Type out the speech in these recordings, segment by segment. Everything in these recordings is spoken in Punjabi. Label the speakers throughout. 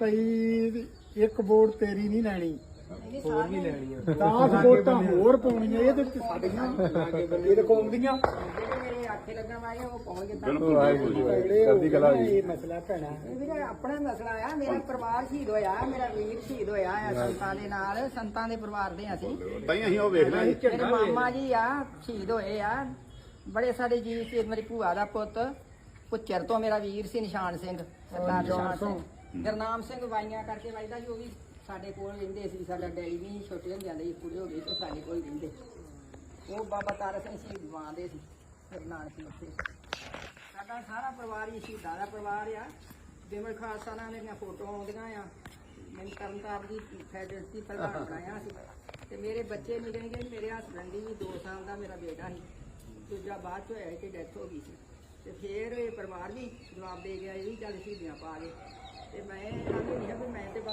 Speaker 1: ਤਈ ਇੱਕ ਵੋਟ ਤੇਰੀ ਨਹੀਂ ਲੈਣੀ।
Speaker 2: ਹੋਰ ਵੀ ਲੈਣੀਆਂ।
Speaker 1: 10 ਵੋਟਾਂ ਹੋਰ ਪਾਉਣੀਆਂ ਇਹਦੇ ਵਿੱਚ ਸਾਡੀਆਂ ਇਹ ਰਕੌਂਦੀਆਂ
Speaker 3: ਜਿਹੜੇ ਮੇਰੇ
Speaker 2: ਕਰਦੀ ਕਲਾ ਜੀ।
Speaker 1: ਇਹ ਮਸਲਾ ਭੈਣਾ।
Speaker 3: ਵੀਰੇ ਆਪਣਾ ਮਸਲਾ ਆ ਮੇਰਾ ਪਰਿਵਾਰ ਸ਼ਹੀਦ ਹੋਇਆ ਮੇਰਾ ਵੀਰ ਸ਼ਹੀਦ ਹੋਇਆ ਆ ਸੰਤਾਂ ਦੇ ਨਾਲ ਸੰਤਾਂ ਦੇ ਪਰਿਵਾਰ ਦੇ ਅਸੀਂ।
Speaker 2: ਤਾਂ ਹੀ ਅਸੀਂ ਉਹ ਵੇਖਣਾ ਜੀ
Speaker 3: ਮੇਰੇ ਮਾਮਾ ਜੀ ਆ ਸ਼ਹੀਦ ਹੋਏ ਆ। ਬੜੇ ਸਾਡੇ ਜੀ ਸੀ ਮੇਰੀ ਭੂਆ ਦਾ ਪੁੱਤ ਪੁੱਚਰ ਤੋਂ ਮੇਰਾ ਵੀਰ ਸੀ ਨਿਸ਼ਾਨ ਸਿੰਘ ਸਰਦਾਰ ਨਿਸ਼ਾਨ ਸਿੰਘ। ਗਰਨਾਮ ਸਿੰਘ ਵਾਈਆਂ ਕਰਕੇ ਵਾਈਦਾ ਜੋ ਵੀ ਸਾਡੇ ਕੋਲ ਰਹਿੰਦੇ ਸੀ ਸਾਡਾ ਡੈਡੀ ਵੀ ਛੋਟੇ ਹੁੰਦਿਆਂ ਦੇ ਹੀ ਪੂਰੇ ਹੋ ਗਏ ਤੇ ਸਾਡੇ ਕੋਲ ਰਹਿੰਦੇ ਉਹ ਬਾਬਾ ਤਾਰਾ ਸਿੰਘ ਸ਼ਹੀਦ ਵਾਂਦੇ ਸੀ ਗਰਨਾਮ ਸਿੰਘ ਉੱਥੇ। ਸਾਡਾ ਸਾਰਾ ਪਰਿਵਾਰ ਹੀ ਸ਼ਹੀਦਾਂ ਦਾ ਪਰਿਵਾਰ ਆ। ਬਿਮਲ ਖਾਲਸਾ ਨਾਲ ਮੇਰੀਆਂ ਫੋਟੋਆਂ ਆਉਂਦੀਆਂ ਆ ਮੈਨੂੰ ਤਰਨਤਾਰਨ ਦੀ ਫੈਡਰੇਸ਼ਨ ਪ੍ਰਧਾਨ ਬਣਾਇਆ ਸੀ। ਤੇ ਮੇਰੇ ਬੱਚੇ ਨਿੱਕੇ ਨਿੱਕੇ ਮੇਰੇ ਹਸਬੰਡ ਦੀ 2 ਸਾਲ ਦਾ ਮੇਰਾ ਬੇਟਾ ਸੀ। ਦੂਜਾ ਬਾਅਦ ਚ ਹੋਇਆ ਕਿ ਡੈਥ ਹੋ ਗਈ ਸੀ। ਤੇ ਫਿਰ ਇਹ ਪਰਿਵਾਰ ਵੀ ਜਵਾਬ ਦੇ ਗਿਆ ਇਹ ਵੀ ਚੱਲ ਸ਼ਹੀਦੀਆਂ ਪਾ ਦੇ ਤੇ ਮੈਂ ਆਂਦੀ ਨਹੀਂ ਆ ਵੀ ਮੈਂ ਤੇ ਬਸ ਇਸ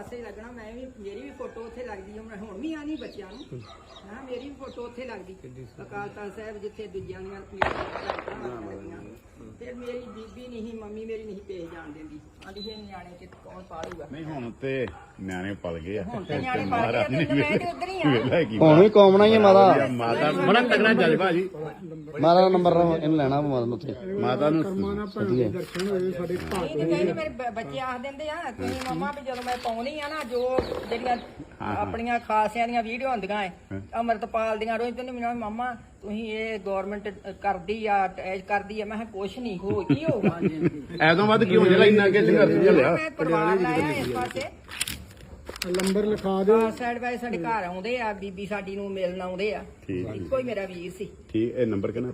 Speaker 3: ਪਾਸੇ ਹੀ ਲੱਗਣਾ ਮੈਂ ਵੀ ਮੇਰੀ ਵੀ ਫੋਟੋ ਉੱਥੇ ਲੱਗਦੀ ਮੈਂ ਹੁਣ ਵੀ ਆਣੀ ਬੱਚਿਆਂ ਨੂੰ। ਹਾਂ ਮੇਰੀ ਵੀ ਫੋਟੋ ਉੱਥੇ ਲੱਗਦੀ। ਅਕਾਲ ਤਖਤ ਸਾਹਿਬ ਜਿੱਥੇ ਦੂਜਿਆਂ ਦੀਆਂ ਲੱਗੀਆਂ ਫਿਰ ਮੇਰੀ ਬੀਬੀ ਨਹੀਂ ਮੰਮੀ ਮੇਰੀ ਨਹੀਂ ਪੇਜ ਜਾਣ ਦਿੰਦੀ। ਆਂਦੀ ਇਹ ਨਿਆਣੇ ਕਿ ਕੌਣ ਪਾਲੂਗਾ?
Speaker 2: ਨਹੀਂ ਹੁਣ ਤੇ ਨਿਆਣੇ ਪਲ ਗਏ ਆ।
Speaker 3: ਹੁਣ ਤੇ ਨਿਆਣੇ ਪਲ ਗਏ ਤੇ ਮੈਂ ਤੇ ਉੱਧਰ ਹੀ ਆ।
Speaker 4: ਹੁਣ ਵੀ ਕੌਮਣਾ ਹੀ ਹੈ ਮਾਤਾ।
Speaker 2: ਮਾਤਾ। ਬੜਾ ਤਗੜਾ ਜਜ਼ਬਾ ਜੀ।
Speaker 4: ਮਾਤਾ ਦਾ ਨੰਬਰ ਇਹਨੂੰ ਲੈਣਾ ਮਾਤਾ ਨੂੰ ਉੱਥੇ।
Speaker 2: ਮਾਤਾ ਨੂੰ
Speaker 1: ਕਰਮਾਨਾ ਭੈਣ ਦੇ ਦਰਸ਼ਨ ਹੋਏ ਸਾਡੇ ਭਾਗ
Speaker 3: ਕਹਿੰਦੇ ਮੇਰੇ ਬੱਚੇ ਆਖ ਦਿੰਦੇ ਆ ਤੁਸੀਂ ਮੰਮਾ ਵੀ ਜਦੋਂ ਮੈਂ ਪਾਉਣੀ ਆ ਨਾ ਜੋ ਜਿਹੜੀਆਂ ਆਪਣੀਆਂ ਖਾਸਿਆਂ ਦੀਆਂ ਵੀਡੀਓ ਹੁੰਦੀਆਂ ਐ ਅਮਰਤਪਾਲ ਦੀਆਂ ਰੋਜ਼ ਤੇ ਮੈਨੂੰ ਮੰਮਾ ਤੁਸੀਂ ਇਹ ਗਵਰਨਮੈਂਟ ਕਰਦੀ ਆ ਅਟੈਚ ਕਰਦੀ ਆ। ਮੈਂ ਕਿਹਾ ਕੁਛ ਨਹੀਂ ਹੋ ਕੀ ਹੋਊਗਾ
Speaker 2: ਐਦੋਂ ਵੱਧ ਕਿਉਂ ਜਿਹੜਾ ਇੰਨਾ ਅੱਗੇ ਸੰਘਰਸ਼ ਚੱਲਿਆ?
Speaker 3: ਮੈਂ ਪਰਿਵਾਰ ਲਾਇਆ ਇਸ ਪਾਸੇ।
Speaker 1: ਲੰਬਰ ਲਿਖਾ ਦਿਓ।
Speaker 3: ਸਾਈਡ ਬਾਈ ਸਾਡੇ ਘਰ ਆਉਂਦੇ ਆ ਬੀਬੀ ਸਾਡੀ ਨੂੰ ਮਿਲਣ ਆਉਂਦੇ ਆ।
Speaker 2: ਹੈ।
Speaker 3: ਇੱਕੋ ਹੀ ਮੇਰਾ ਵੀਰ ਸੀ।
Speaker 2: ਠੀਕ ਇਹ ਨੰਬਰ ਕਿੰਨਾ